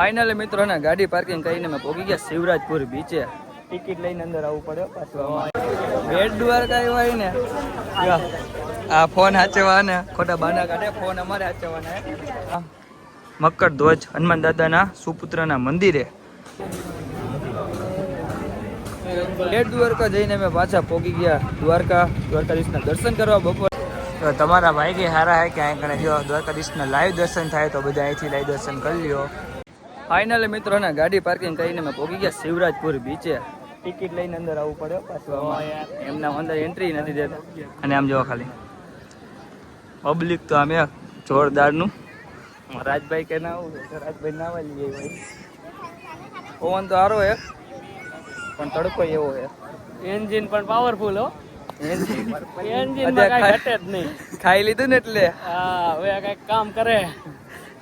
Finally મિત્રો ને ગાડી પાર્કિંગ કરીને મેં પહોંચી ગયા શિવરાજપુર બીચે ટિકિટ લઈને અંદર આવવું પડે પાછું બેટ દ્વારકા એવા ને આ ફોન હાચવા ને ખોટા બાના કાઢે, ફોન અમારે હાચવાના મકર ધ્વજ હનુમાન દાદાના સુપુત્રના મંદિરે. બેટ દ્વારકા જઈને અમે પાછા પહોંચી ગયા દ્વારકા, દ્વારકાધીશના દર્શન કરવા બપોર. તો તમારા ભાઈ કે હારા હે કે અહીં કણે જો દ્વારકાધીશના લાઈવ દર્શન થાય તો બધા અહીંથી લાઈવ દર્શન કરી લ્યો. ફાઇનલી મિત્રો ને ગાડી પાર્કિંગ કરીને મેં પહોંચી ગયા શિવરાજપુર બીચે ટિકિટ લઈને અંદર આવવું પડ્યો પાછું એમના અંદર એન્ટ્રી નથી દેતા. અને આમ જોવા ખાલી. પબ્લિક તો આમ એક જોરદારનું. રાજભાઈ કે ના આવું રાજભાઈ ના વાલી ગઈ ભાઈ પવન તો સારો હે પણ તડકો એવો હે એન્જિન પણ પાવરફુલ હો. એન્જિન એન્જિનમાં કઈ ઘટે જ નહીં. ખાઈ લીધું ને એટલે. હા હવે આ કંઈક કામ કરે.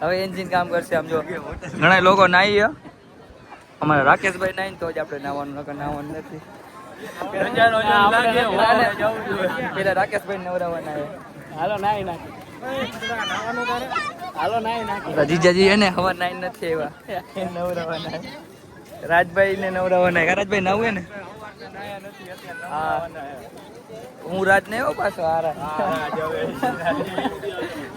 હવે એન્જિન કામ કરશે આમ જો. ઘણા લોકો નાઈ હે. અમારા રાકેશભાઈ નાઈ તો જ આપણે નાવાનું નકર નાવાનું નથી. પેલા રાકેશભાઈ નવરાવાના હાલો નાઈ નાખી. જીજાજી એને હવા નાઈ નથી એવા. નવરાવાના રાજભાઈ ને નવરાવાના. રાજભાઈ નવું ને હા. હું રાજ ને આવ્યો પાછો આ રાજ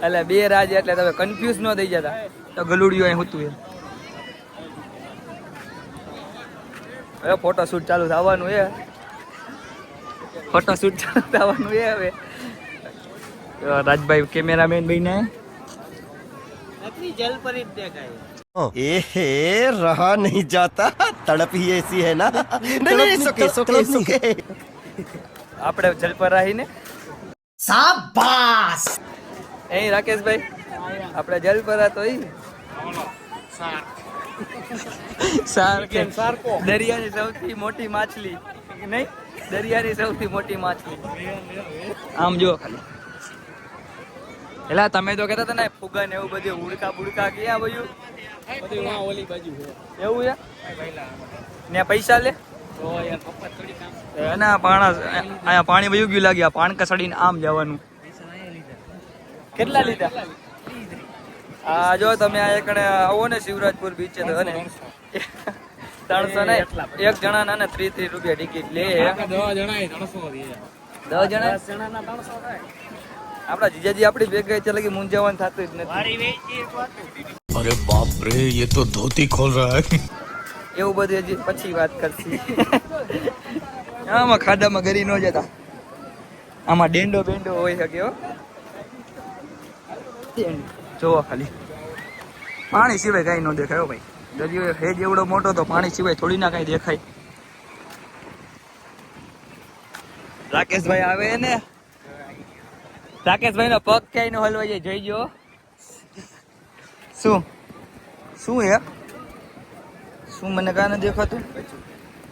એટલે બે રાજ એટલે તમે કન્ફ્યુઝ ન થઈ જતા તો ગલુડિયો અહીં હોતું એમ હવે ફોટો શૂટ ચાલુ થવાનું એ ફોટો શૂટ ચાલુ થવાનું એ હવે તો રાજભાઈ કેમેરામેન બહીને નકરી જલ પર જ દેખાય एहे रहा नहीं जाता तड़प ही ऐसी है ना नहीं नहीं सुके सुके सुके આપણે જલ પર રહીને. એ રાકેશભાઈ આપણે જલપરા પર તો ઈ. દરિયાની સૌથી મોટી માછલી. નહીં દરિયાની સૌથી મોટી માછલી. આમ જુઓ ખાલી. એલા તમે તો કહેતા હતા ને ફુગા ને એવું બધું ઉડકા બુડકા ક્યાં બધું એવું છે? ને પૈસા લે. એના પાણા અહીંયા પાણી વયું ગયું લાગ્યા પાણકા સડીને આમ જવાનું. કેટલા લીધા? આ જો તમે આ એકડે આવો ને શિવરાજપુર બીચ છે તો ને. ત્રણસો ને એક જણા ના ને ત્રીસ રૂપિયા ટિકિટ લે. દસ જણા? દસ જીજાજી આપડી ભેગ ગઈ એટલે કે મુંજાવાનું થતું જ નથી. અરે બાપ રે યે તો ધોતી ખોલ રહા હે. એવું બધું હજી પછી વાત કરશી. આમાં ખાડામાં ગરી ન જતા. આમાં ડેન્ડો બેન્ડો હોય શકે હો. જોવો ખાલી. પાણી સિવાય કઈ ન દેખાય ભાઈ. દરિયો હેજ એવડો મોટો તો પાણી સિવાય થોડી ના કઈ દેખાય. રાકેશભાઈ આવે ને? રાકેશભાઈ નો પગ ક્યાંય નો હલવાઈ જોઈ શું? શું હે શું મને કાને દેખાતું?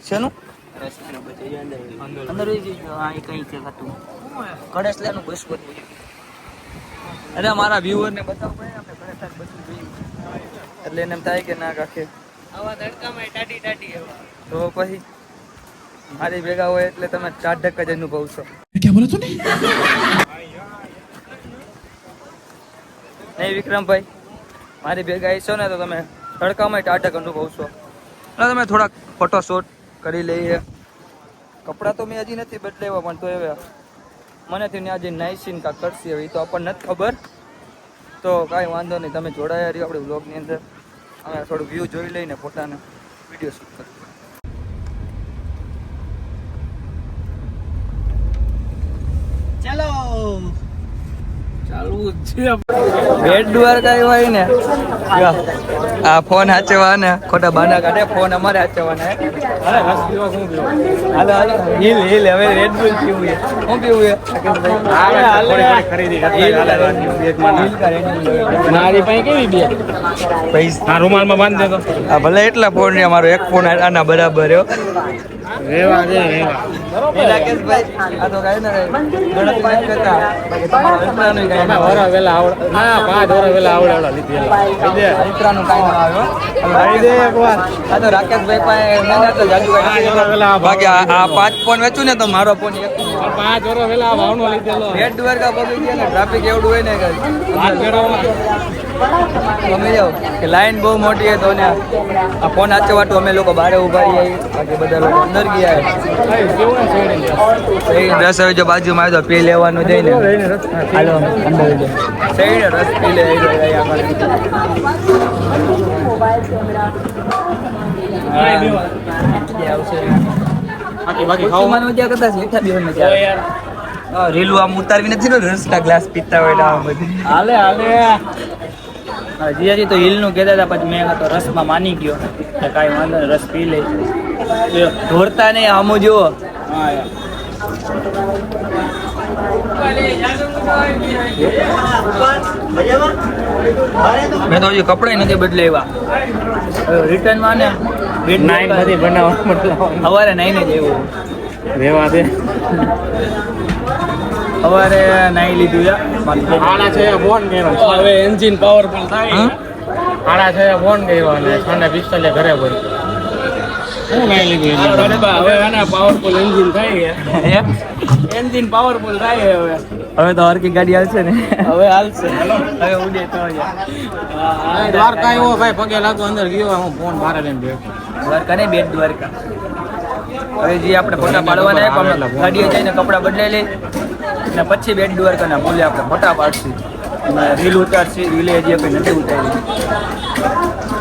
શેનું? અંદર કઈ દેખાતું કડેસ લેનું અરે મારા વ્યુઅર ને એટલે એને એમ થાય કે ના કાખે. આવા તો પછી? મારી ભેગા હોય એટલે તમે ચાર ટકા જ અનુભવ છો ક્યાં નહીં વિક્રમભાઈ મારી ભેગા આવી છો ને તો તમે તડકામાં ચાર ટકા અનુભવ છો અને તમે થોડાક ફોટો શૂટ કરી લઈએ. કપડાં તો મેં હજી નથી બદલાવ્યા, પણ તો હવે મને ને આજે નાઈસીન કાંક કરશે એ તો આપણને નથી ખબર. તો કાંઈ વાંધો નહીં, તમે જોડાયા રહ્યો આપણે બ્લોગની અંદર. અમે થોડું વ્યૂ જોઈ લઈને ફોટાને વીડિયો શૂટ કરીએ. જ બેટ દ્વારકા હોય ને. આ ફોન હાચવા ને ખોટા બાના કાઢે ફોન અમારે હાચવાના. ને અરે રસ પીવો શું પીવો હાલો હાલો. હિલ હિલ હવે રેડ બુલ પીવું છે. શું પીવું છે? હાલે, હાલે. ખરીદી? મારી પાસે કેવી બે? પૈસા. રૂમાલમાં બાંધી દેતો આ ભલે એટલા ફોન ને અમારો એક ફોન આના બરાબર રહ્યો રેવા દે રેવા. રાકેશભાઈ આ તો કાંઈ ના ગણતરી નથી કરતા કાંઈ વરા વેલા આવડે. ના પાંચ વરા વેલા આવડે આવડે લીધી. આવે. મિત્રનું કાંઈ ના. દે એકવાર. આ તો રાકેશભાઈ પાસે ના તો પાંચ વરા વેલા આ પાંચ ફોન વેચું ને તો મારો ફોન એક પાંચ લીધેલો. દ્વારકા પગી ગયા ને ટ્રાફિક એવડું હોય ને કે અમે જાઓ કે લાઈન બહુ મોટી હતો તો ને આ ફોન હાચવાટું અમે લોકો બહાર ઊભા રહીએ. બાકી બધા લોકો અંદર ગયા. છે? દસ હવે જો બાજુમાં આવ્યો તો પી લેવાનું જઈને. હાલો અંદર રસ પી લે રેલું આમ ઉતારવી નથી ને રસના ગ્લાસ પીતા હોય આમ બધી. હાલે હાલે. જીજાજી તો હિલનું કહેતા હતા પછી મેં તો રસમાં માની ગયો. કે કાંઈ વાંધો નહીં રસ પી લે. ઢોળતા નહીં આમો જુઓ. હા મેં તો હજી કપડાં નથી બદલાવ્યા. રિટર્નમાં ને? નાઈન બધી બનાવવા સવારે નાઈને જ રેવા દે. સવારે નાઈ લીધું છે આડા છે ફોન કર્યો. હવે એન્જિન પાવરફુલ થાય. આડા છે ફોન કર્યો અને સાને પિસ્તોલે ઘરે બોલ શું નાઈ લીધું હવે આના પાવરફુલ એન્જિન થાય એન્જિન પાવરફુલ થાય હવે. હવે તો હરકી ગાડી હાલશે ને. હવે હાલશે. હવે ઉડે તો. દ્વારકા આવ્યો ભાઈ પગે લાગો અંદર ગયો હું ફોન મારે લઈને બેઠો. દ્વારકા નહીં બેટ દ્વારકા. હવે જે આપણે ફોટા પાડવાના પણ ગાડીએ જઈને કપડાં બદલાઈ લઈ અને પછી બેટ દ્વારકાના બોલે આપણે ફોટા પાડશું. અને રીલ ઉતારશે રીલે હજી આપણે નથી ઉતારી.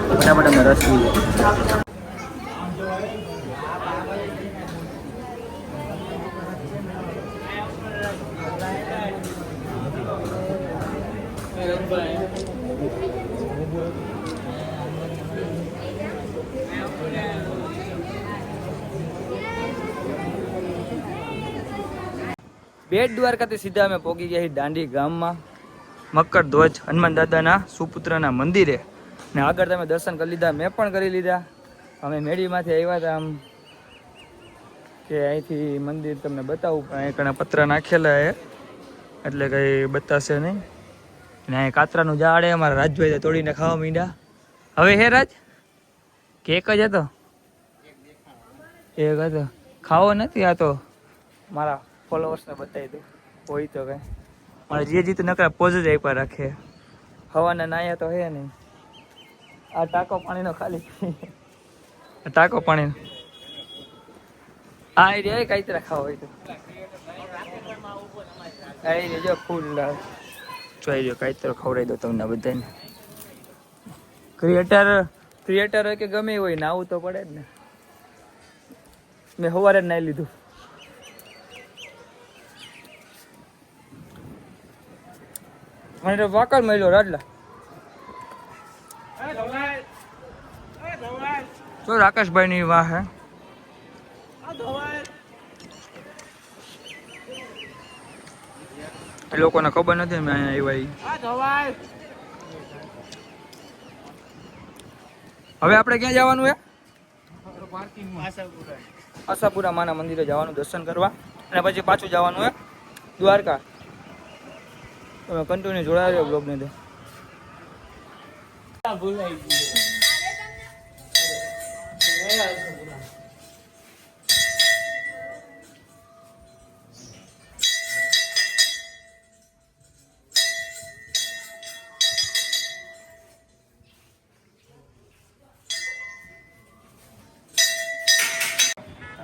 ફટાફટ અમે રસ બેટ દ્વારકાથી સીધા અમે પહોંચી ગયા દાંડી ગામમાં. મકર ધ્વજ હનુમાન દાદાના સુપુત્રના મંદિરે. ને આગળ તમે દર્શન કરી લીધા, મેં પણ કરી લીધા. અમે મેળીમાંથી આવ્યા હતા આમ કે અહીંથી મંદિર તમને બતાવું, પણ અહીં ઘણા પતરા નાખેલા છે. એટલે કંઈ બતાશે નહીં. ને અહીં કાતરાનું ઝાડ એ અમારા રાજભાઈ તોડીને ખાવા માંડ્યા. હવે હે રાજ? કેક જ હતો? એક હતો. ખાવો નથી આ તો. મારા ફોલોવર્સને બતાવી દઉં. હોય તો કઈ. મારે જે જીત નકરા પોઝ જ આપ્યા રાખે. હવાના નાયા તો હે નહીં. આ ટાંકો પાણીનો ખાલી. ટાંકો પાણીનો. આ એ રે કાંઈ ખાવ હોય તો. આ જો ફૂલ જોઈ જો કાંઈ ખવડાવી દો તમને બધાને. ક્રિએટર ક્રિએટર હોય કે ગમે હોય હોય નાવું તો પડે જ ને. મેં સવારે જ નાઈ લીધું. મને તો વાકર મળ્યો રાજલા તો રાકેશભાઈ ની વાહ હે. એ લોકોને ખબર નથી મેં અહીંયા આવ્યા હવે આપણે ક્યાં જવાનું હે? આશાપુરા માના મંદિરે જવાનું દર્શન કરવા. અને પછી પાછું જવાનું હે દ્વારકા. તમે કન્ટિન્યુ જોડાયા રહ્યો ભૂલાઈ અંદર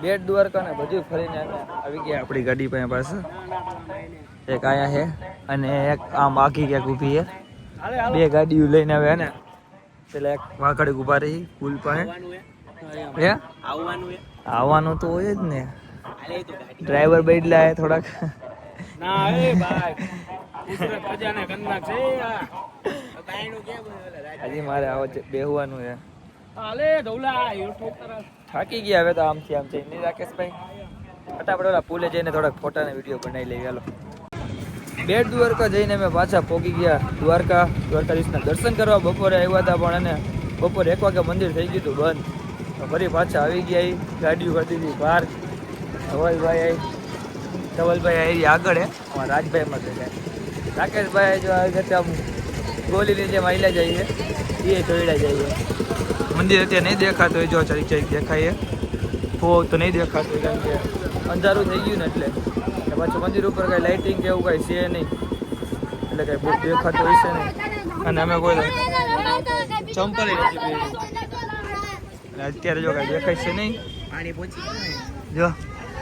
બેટ દ્વારકા ને બધું ફરીને આવી ગયા આપણી ગાડી પાસે એક આયા છે અને એક આમ આખી ક્યાંક ઊભી છે. બે ગાડીઓ લઈને આવ્યા ને. પેલા એક વાઘડ ઊભા રહી, પુલ પાસે. આવવાનું તો હોય જ ને. ડ્રાઈવર બદલા હે થોડાક. હજી મારે આવો બેહવાનું છે. થાકી ગયા હવે તો આમથી આમ છે રાકેશભાઈ ફટાફટ પુલે જઈને થોડાક ફોટા ને વીડિયો બનાવી લઈએ. હાલો. બેટ દ્વારકા જઈને અમે પાછા પોગી ગયા. દ્વારકા, દ્વારકાધીશના દર્શન કરવા બપોરે આવ્યા હતા પણ અને બપોરે એક વાગે મંદિર થઈ ગયું હતું બંધ. ફરી પાછા આવી ગયા. ગાડીઓ કરી હતી બહાર ધવલભાઈ આવી ધવલભાઈ આવી આગળ, હે. અમારા રાજભાઈમાં જાય રાકેશભાઈ જો આવી રીતે આમ ગોલીની જેમ આઈલા જઈએ એ જોઈડા જઈએ મંદિર અત્યારે નહીં દેખાતું હોય, જો ચાલી ચાલી દેખાય તો તો નહીં દેખાતું કેમ કે અંધારું થઈ ગયું ને એટલે. ને પાછું મંદિર ઉપર કાંઈ લાઇટિંગ કે એવું કાંઈ છે નહીં. એટલે કાંઈ બહુ દેખાતું છે નહીં. અને અમે કોઈ ચંપલ અને અત્યારે જો કાંઈ દેખાય છે નહીં. જો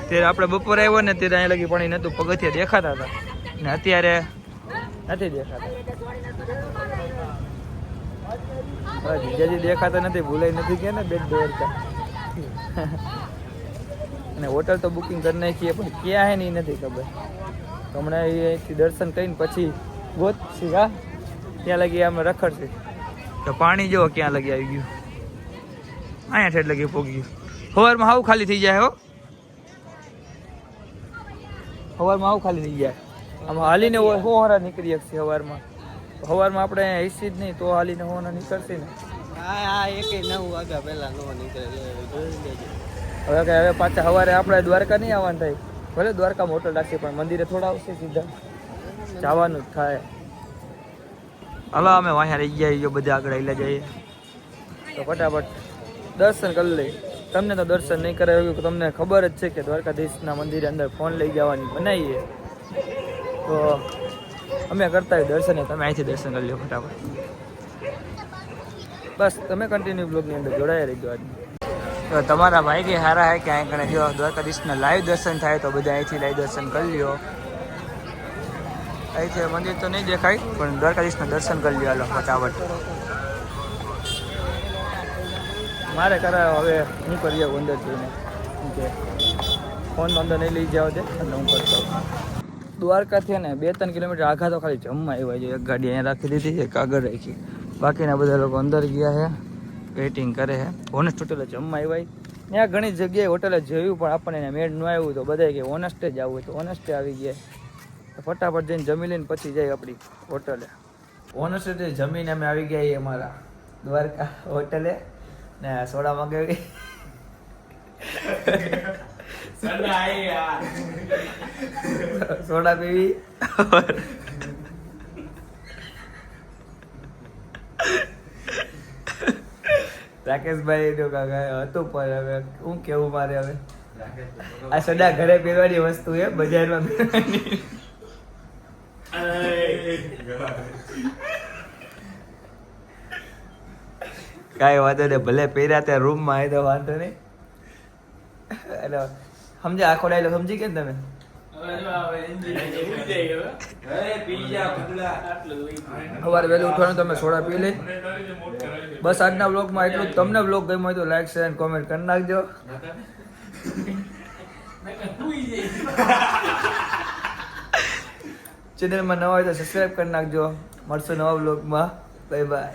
ત્યારે આપણે બપોરે આવ્યો ને ત્યારે અહીંયા લગી પાણી નહોતું પગથિયા દેખાતા હતા. ને અત્યારે નથી દેખાતા. હા, જીજાજી દેખાતા નથી ભૂલાઈ નથી કે ને બેટ દ્વારકા અને હોટલ તો બુકિંગ કરી નાખીએ, પણ ક્યાં હે ને નથી ખબર. તો હમણાં અહીંથી દર્શન કરીને પછી ગોતશી, હા? ત્યાં લગી અમે રખડશે. તો પાણી જો ક્યાં લગી આવી ગયું? અહીંયા ઠેઠ લગી પોગી ગયું સવારમાં હાવ ખાલી થઈ જાય, હો. સવારમાં હાવ ખાલી થઈ જાય. આમાં હાલીને હોરા નીકળી શકશે સવારમાં સવારમાં આપણે હિસ્સી જ નહીં, તો હાલીને હોના નીકળશે ને. હા હા એકે નવ વાગ્યા પહેલાં નો નીકળે હવે કે હવે પાછા સવારે આપણે દ્વારકા નહીં આવવાનું થાય. ભલે દ્વારકા હોટલ રાખીએ પણ મંદિરે થોડા આવશે સીધા. જવાનું જ થાય. હાલો અમે વાંહ્યા રહી ગયા જો બધા આગળ આવેલા જઈએ. તો ફટાફટ દર્શન કરી લઈએ. તમને તો દર્શન નહીં કરાવ્યું તમને ખબર જ છે કે દ્વારકાધીશના મંદિરે અંદર ફોન લઈ જવાની બનાવીએ તો અમે કરતા હોય દર્શન તમે અહીંથી દર્શન કરી લો ફટાફટ. બસ તમે કન્ટિન્યુ બ્લોગની અંદર જોડાયા રહીજો આજની. તો તમારા ભાઈ હારા હે કે અહીં કણે જો દ્વારકાધીશના લાઈવ દર્શન થાય તો બધા અહીંથી લાઈવ દર્શન કરી લ્યો. અહીંથી મંદિર તો નહીં દેખાય, પણ દ્વારકાધીશના દર્શન કરી લ્યો હાલો, ફટાફટ. મારે કરાવે હવે હું કરી જાઉં અંદર જઈને. કે, ફોન અંદર નહીં, લઈ જાવ છે એટલે હું કરતો દ્વારકાથી ને બે ત્રણ કિલોમીટર આઘા તો ખાલી જમવા આવ્યા છે. એક ગાડી અહીંયા રાખી દીધી એક આગળ રાખી. બાકીના બધા લોકો અંદર ગયા છે. વેઇટિંગ કરે છે. ઓનેસ્ટ હોટલે જમવા આવ્યા ત્યાં ઘણી જગ્યાએ હોટલે જોયું પણ આપણને એને મેળ ન આવ્યું. તો બધા કે ઓનેસ્ટે જ આવવું હોય તો ઓનેસ્ટે આવી ગયા. ફટાફટ જઈને જમી લઈને પછી જાય આપણી હોટલે ઓનેસ્ટે જમીને અમે આવી ગયા અમારા દ્વારકા હોટલે ને સોડા મંગાવી. સોડા પીવી. રાકેશભાઈ નું કાકા હતું પણ હવે શું કેવું મારે હવે? આ સદા ઘરે પીવાની વસ્તુ એ બજારમાં કઈ કાંઈ વાંધો નહીં ભલે પહેર્યા ત્યાં રૂમમાં આવી તો વાંધો નહીં. એટલે સમજે આખો ડાયલો સમજી કે તમે? સવારે વહેલું ઉઠવાનું, તમે સોડા પી લે. બસ આજના બ્લોગમાં એટલું તમને બ્લોગ ગમ્યો હોય તો લાઈક શેર અને કોમેન્ટ કરી નાખજો. ચેનલમાં નવા હોય તો સબસ્ક્રાઈબ કરી નાખજો. મળશું નવા બ્લોગમાં બાય બાય